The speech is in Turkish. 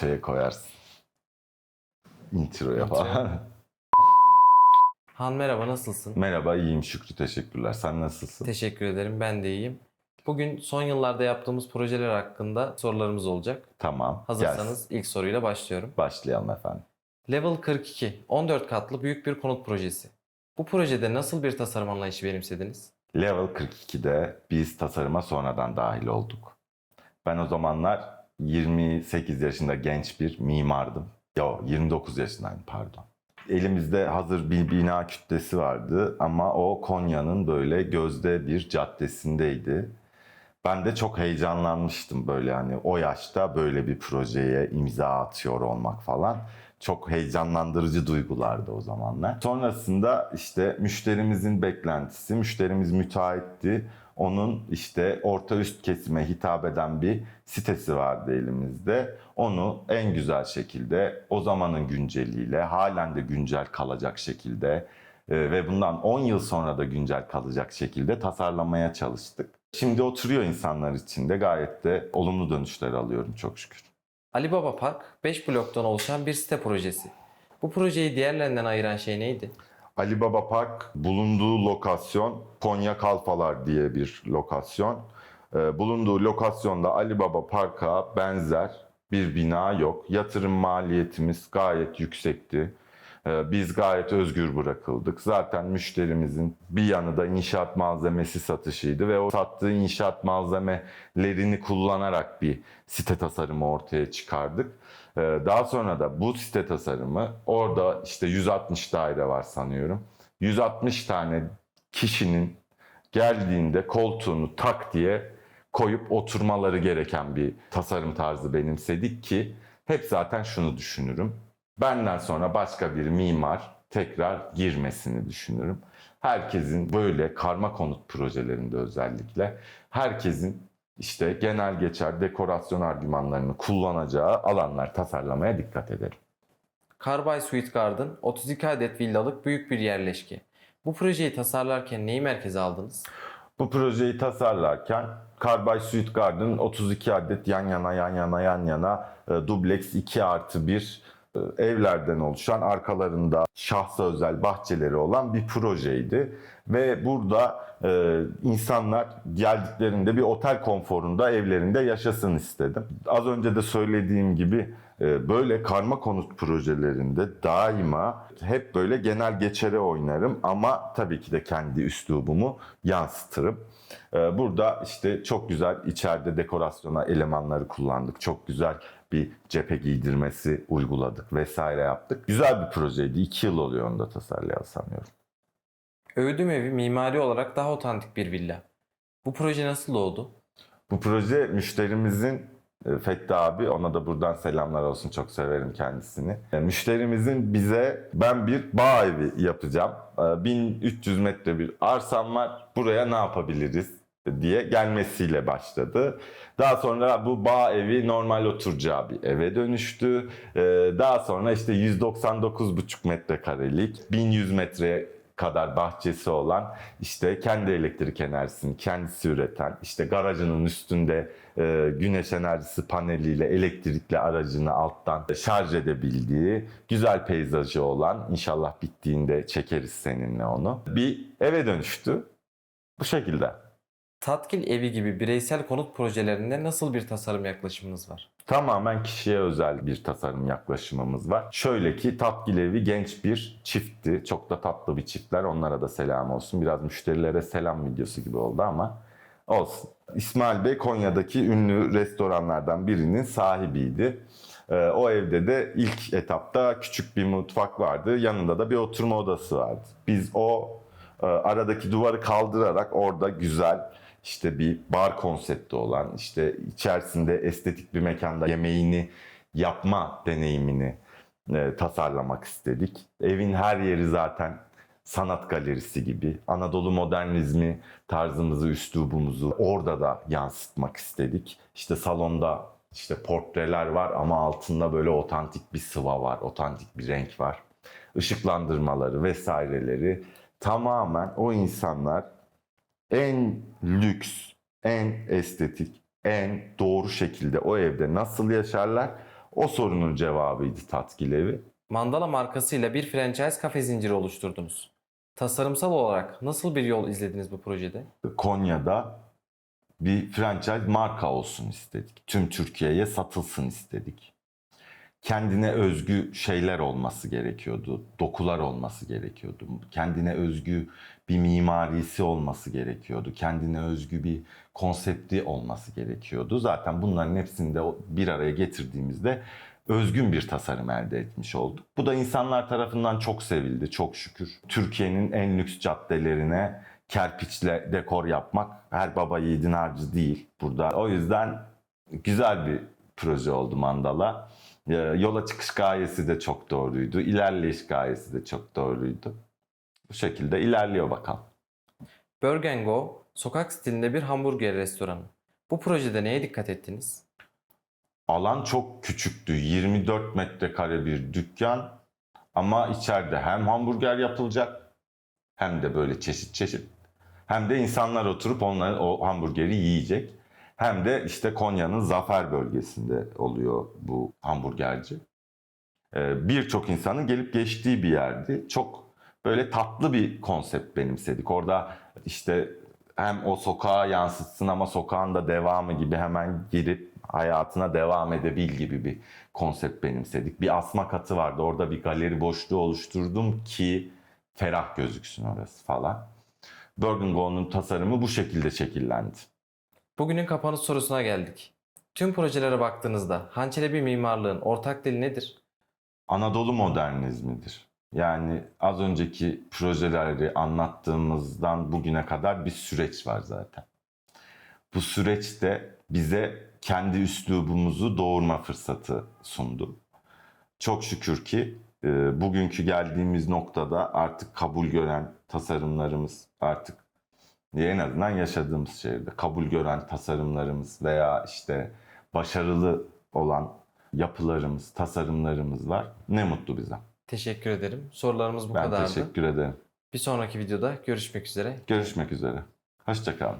şeye koyarsın. Introya falan. Han merhaba nasılsın? Merhaba, iyiyim Şükrü. Teşekkürler. Sen nasılsın? Teşekkür ederim ben de iyiyim. Bugün son yıllarda yaptığımız projeler hakkında sorularımız olacak. tamam. Hazırsanız ilk soruyla başlıyorum. Gelsin. Başlayalım efendim. Level 42, 14 katlı büyük bir konut projesi. Bu projede nasıl bir tasarım anlayışı benimsediniz? Level 42'de biz tasarıma sonradan dahil olduk. Ben o zamanlar 28 yaşında genç bir mimardım. Yo 29 yaşındayım pardon. Elimizde hazır bir bina kütlesi vardı ama o Konya'nın böyle gözde bir caddesindeydi. Ben de çok heyecanlanmıştım böyle hani o yaşta böyle bir projeye imza atıyor olmak falan. Çok heyecanlandırıcı duygulardı o zamanlar. Sonrasında işte müşterimizin beklentisi, müşterimiz müteahhitti. Onun işte orta üst kesime hitap eden bir sitesi vardı elimizde. Onu en güzel şekilde o zamanın günceliyle halen de güncel kalacak şekilde e, ve bundan 10 yıl sonra da güncel kalacak şekilde tasarlamaya çalıştık. Şimdi oturuyor insanlar içinde gayet de olumlu dönüşler alıyorum çok şükür. Ali Baba Park 5 bloktan oluşan bir site projesi. Bu projeyi diğerlerinden ayıran şey neydi? Ali Baba Park bulunduğu lokasyon Konya Kalfalar diye bir lokasyon. Ee, bulunduğu lokasyonda Ali Baba Park'a benzer bir bina yok. Yatırım maliyetimiz gayet yüksekti. Ee, Biz gayet özgür bırakıldık. Zaten müşterimizin bir yanı da inşaat malzemesi satışıydı ve o sattığı inşaat malzemelerini kullanarak bir site tasarımı ortaya çıkardık. Ee, Daha sonra da bu site tasarımı orada işte 160 daire var sanıyorum. 160 tane kişinin geldiğinde koltuğunu tak diye koyup oturmaları gereken bir tasarım tarzı benimsedik ki hep zaten şunu düşünürüm. Benden sonra başka bir mimar tekrar girmesini düşünürüm. Herkesin böyle karma konut projelerinde özellikle herkesin işte genel geçer dekorasyon argümanlarını kullanacağı alanlar tasarlamaya dikkat ederim. Carbay Suite Garden 32 adet villalık büyük bir yerleşke. Bu projeyi tasarlarken neyi merkeze aldınız? Bu projeyi tasarlarken Carbay Suite Garden 32 adet yan yana yan yana yan yana e, dubleks 2 artı 1 e, evlerden oluşan arkalarında şahsa özel bahçeleri olan bir projeydi. Ve burada e, insanlar geldiklerinde bir otel konforunda evlerinde yaşasın istedim. Az önce de söylediğim gibi e, böyle karma konut projelerinde daima hep böyle genel geçere oynarım ama tabii ki de kendi üslubumu yansıtırım. E, Burada işte çok güzel içeride dekorasyona elemanları kullandık. Çok güzel bir cephe giydirmesi uyguladık vesaire yaptık. Güzel bir projeydi. İki yıl oluyor onu da tasarlayalı sanıyorum. Öğüdüm evi mimari olarak daha otantik bir villa. Bu proje nasıl doğdu? Bu proje müşterimizin e, Fethi abi ona da buradan selamlar olsun çok severim kendisini. E, Müşterimizin bize ben bir bağ evi yapacağım. E, 1300 metre bir arsam var. Buraya ne yapabiliriz diye gelmesiyle başladı. Daha sonra bu bağ evi normal oturacağı bir eve dönüştü. E, Daha sonra işte 199,5 metrekarelik 1100 metre kadar bahçesi olan işte kendi elektrik enerjisini kendisi üreten işte garajının üstünde e, güneş enerjisi paneliyle elektrikli aracını alttan şarj edebildiği güzel peyzajı olan inşallah bittiğinde çekeriz seninle onu bir eve dönüştü bu şekilde. Tatkil evi gibi bireysel konut projelerinde nasıl bir tasarım yaklaşımınız var? Tamamen kişiye özel bir tasarım yaklaşımımız var. Şöyle ki Tatgilevi genç bir çiftti. Çok da tatlı bir çiftler. Onlara da selam olsun. Biraz müşterilere selam videosu gibi oldu ama olsun. İsmail Bey Konya'daki ünlü restoranlardan birinin sahibiydi. Ee, o evde de ilk etapta küçük bir mutfak vardı. Yanında da bir oturma odası vardı. Biz o e, aradaki duvarı kaldırarak orada güzel işte bir bar konsepti olan işte içerisinde estetik bir mekanda yemeğini yapma deneyimini e, tasarlamak istedik. Evin her yeri zaten sanat galerisi gibi. Anadolu modernizmi tarzımızı, üslubumuzu orada da yansıtmak istedik. İşte salonda işte portreler var ama altında böyle otantik bir sıva var, otantik bir renk var. Işıklandırmaları vesaireleri tamamen o insanlar en lüks, en estetik, en doğru şekilde o evde nasıl yaşarlar O sorunun cevabıydı Tatgilevi. Mandala markasıyla bir franchise kafe zinciri oluşturdunuz. Tasarımsal olarak nasıl bir yol izlediniz bu projede? Konya'da bir franchise marka olsun istedik. Tüm Türkiye'ye satılsın istedik. Kendine özgü şeyler olması gerekiyordu. Dokular olması gerekiyordu. Kendine özgü bir mimarisi olması gerekiyordu. Kendine özgü bir konsepti olması gerekiyordu. Zaten bunların hepsini de bir araya getirdiğimizde özgün bir tasarım elde etmiş olduk. Bu da insanlar tarafından çok sevildi çok şükür. Türkiye'nin en lüks caddelerine kerpiçle dekor yapmak her baba yiğidin harcı değil burada. O yüzden güzel bir proje oldu Mandala. Ee, Yola çıkış gayesi de çok doğruydu. İlerleyiş gayesi de çok doğruydu. Bu şekilde ilerliyor bakalım. Burger Go, sokak stilinde bir hamburger restoranı. Bu projede neye dikkat ettiniz? Alan çok küçüktü. 24 metrekare bir dükkan ama içeride hem hamburger yapılacak hem de böyle çeşit çeşit hem de insanlar oturup onların o hamburgeri yiyecek. Hem de işte Konya'nın Zafer bölgesinde oluyor bu hamburgerci. Ee, Birçok insanın gelip geçtiği bir yerdi. Çok böyle tatlı bir konsept benimsedik. Orada işte hem o sokağa yansıtsın ama sokağın da devamı gibi hemen girip hayatına devam edebil gibi bir konsept benimsedik. Bir asma katı vardı. Orada bir galeri boşluğu oluşturdum ki ferah gözüksün orası falan. Burger Go'nun tasarımı bu şekilde şekillendi. Bugünün kapanış sorusuna geldik. Tüm projelere baktığınızda Hançelebi mimarlığın ortak dili nedir? Anadolu modernizmidir. Yani az önceki projeleri anlattığımızdan bugüne kadar bir süreç var zaten. Bu süreçte bize kendi üslubumuzu doğurma fırsatı sundu. Çok şükür ki e, bugünkü geldiğimiz noktada artık kabul gören tasarımlarımız artık en azından yaşadığımız şehirde kabul gören tasarımlarımız veya işte başarılı olan yapılarımız, tasarımlarımız var. Ne mutlu bize. Teşekkür ederim. Sorularımız bu ben kadardı. teşekkür ederim. Bir sonraki videoda görüşmek üzere. Görüşmek üzere. Hoşçakalın.